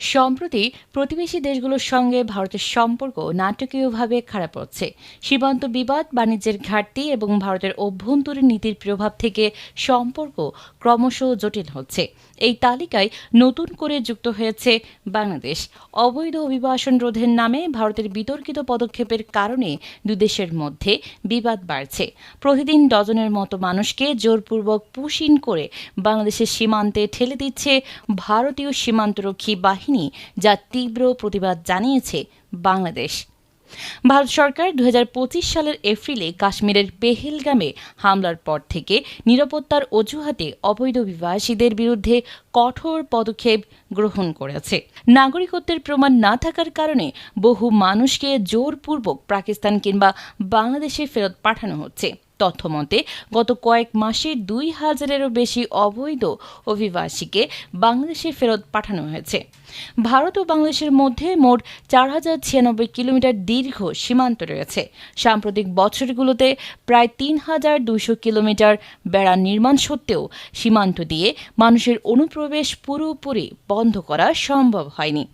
সম্প্রতি প্রতিবেশী দেশগুলোর সঙ্গে ভারতের সম্পর্ক নাটকীয়ভাবে খারাপ হচ্ছে সীমান্ত বিবাদ, বাণিজ্যের ঘাটতি এবং ভারতের অভ্যন্তরীণ নীতির প্রভাব থেকে সম্পর্ক ক্রমশ জটিল হচ্ছে। এই তালিকায় নতুন করে যুক্ত হয়েছে বাংলাদেশ। অবৈধ অভিবাসন রোধের নামে ভারতের বিতর্কিত পদক্ষেপের কারণে দুদেশের মধ্যে বিবাদ বাড়ছে। প্রতিদিন ডজনের মতো মানুষকে জোরপূর্বক পুশিন করে বাংলাদেশের সীমান্তে ঠেলে দিচ্ছে ভারতীয় সীমান্তরক্ষী বাহিনী। যা তীব্র প্রতিবাদ জানিয়েছে বাংলাদেশ। ভারত সরকার দু হাজার পঁচিশ সালের এপ্রিলে কাশ্মীরের পেহেলগামে হামলার পর থেকে নিরাপত্তার অজুহাতে অবৈধ অভিবাসীদের বিরুদ্ধে কঠোর পদক্ষেপ গ্রহণ করেছে। নাগরিকত্বের প্রমাণ না থাকার কারণে বহু মানুষকে জোরপূর্বক পাকিস্তান কিংবা বাংলাদেশে ফেরত পাঠানো হচ্ছে। তথ্যমতে গত কয়েক মাসে দুই হাজারেরও বেশি অবৈধ অভিবাসীকে বাংলাদেশে ফেরত পাঠানো হয়েছে। ভারত ও বাংলাদেশের মধ্যে মোট চার হাজার ছিয়ানব্বই কিলোমিটার দীর্ঘ সীমান্ত রয়েছে। সাম্প্রতিক বছরগুলোতে প্রায় তিন হাজার দুশো কিলোমিটার বেড়া নির্মাণ সত্ত্বেও সীমান্ত দিয়ে মানুষের অনুপ্রবেশ পুরোপুরি বন্ধ করা সম্ভব হয়নি।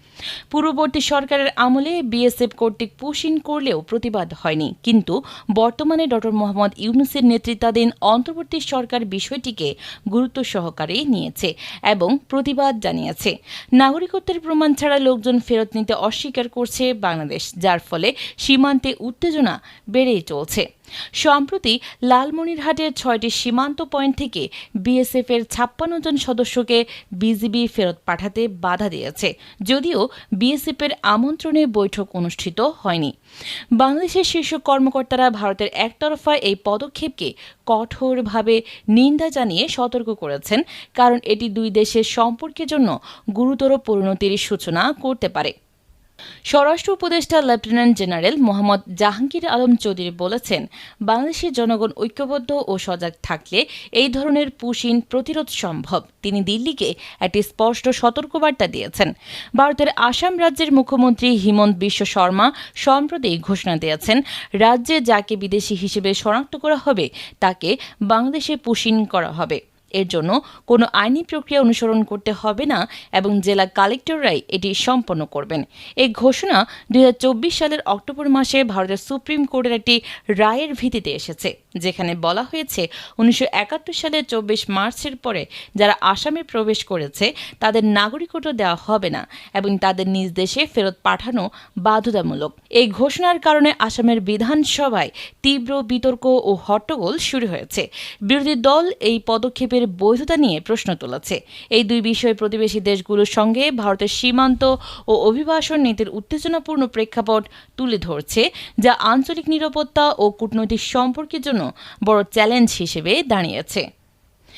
পূর্ববর্তী সরকারের আমলে বিএসএফ কর্তৃক পুশিন করলেও প্রতিবাদ হয়নি। কিন্তু বর্তমানে ডক্টর মোহাম্মদ ইউনুসের নেতৃত্বাধীন অন্তর্বর্তী সরকার বিষয়টিকে গুরুত্ব সহকারে নিয়েছে এবং প্রতিবাদ জানিয়েছে। নাগরিকত্বের প্রমাণ ছাড়া লোকজন ফেরত নিতে অস্বীকার করছে বাংলাদেশ, যার ফলে সীমান্তে উত্তেজনা বেড়েই চলছে। সম্প্রতি লালমনিরহাটের ছয়টি সীমান্ত পয়েন্ট থেকে বিএসএফ এর ছাপ্পান্ন জন সদস্যকে বিজিবি ফেরত পাঠাতে বাধা দিয়েছে, যদিও বিএসএফ এর আমন্ত্রণে বৈঠক অনুষ্ঠিত হয়নি। বাংলাদেশের শীর্ষ কর্মকর্তারা ভারতের একতরফা এই পদক্ষেপকে কঠোরভাবে নিন্দা জানিয়ে সতর্ক করেছেন, কারণ এটি দুই দেশের সম্পর্কের জন্য গুরুতর পরিণতির সূচনা করতে পারে। স্বরাষ্ট্র উপদেষ্টা লেফটেন্যান্ট জেনারেল মোহাম্মদ জাহাঙ্গীর আলম চৌধুরী বলেছেন, বাংলাদেশের জনগণ ঐক্যবদ্ধ ও সজাগ থাকলে এই ধরনের পুশিন প্রতিরোধ সম্ভব। তিনি দিল্লিকে একটি স্পষ্ট সতর্কবার্তা দিয়েছেন। ভারতের আসাম রাজ্যের মুখ্যমন্ত্রী হিমন্ত বিশ্ব শর্মা সম্প্রতি ঘোষণা দিয়েছেন, রাজ্যে যাকে বিদেশি হিসেবে শনাক্ত করা হবে, তাকে বাংলাদেশে পুশিন করা হবে। এর জন্য কোনো আইনি প্রক্রিয়া অনুসরণ করতে হবে না এবং জেলা কালেক্টররাই এটি সম্পন্ন করবেন। এই ঘোষণা দু হাজার চব্বিশ সালের অক্টোবর মাসে ভারতের সুপ্রিম কোর্টের একটি রায়ের ভিত্তিতে এসেছে, যেখানে বলা হয়েছে উনিশশো একাত্তর সালের চব্বিশ মার্চের পরে যারা আসামে প্রবেশ করেছে, তাদের নাগরিকত্ব দেওয়া হবে না এবং তাদের নিজ দেশে ফেরত পাঠানো বাধ্যতামূলক। এই ঘোষণার কারণে আসামের বিধানসভায় তীব্র বিতর্ক ও হট্টগোল শুরু হয়েছে। বিরোধী দল এই পদক্ষেপের বৈধতা নিয়ে প্রশ্ন তুলেছে এই দুই বিষয়ে প্রতিবেশী দেশগুলোর সঙ্গে ভারতের সীমান্ত ও অভিবাসন নীতির উত্তেজনাপূর্ণ প্রেক্ষাপট তুলে ধরছে, যা আঞ্চলিক নিরাপত্তা ও কূটনৈতিক সম্পর্কের জন্য বড় চ্যালেঞ্জ হিসেবে দাঁড়িয়েছে।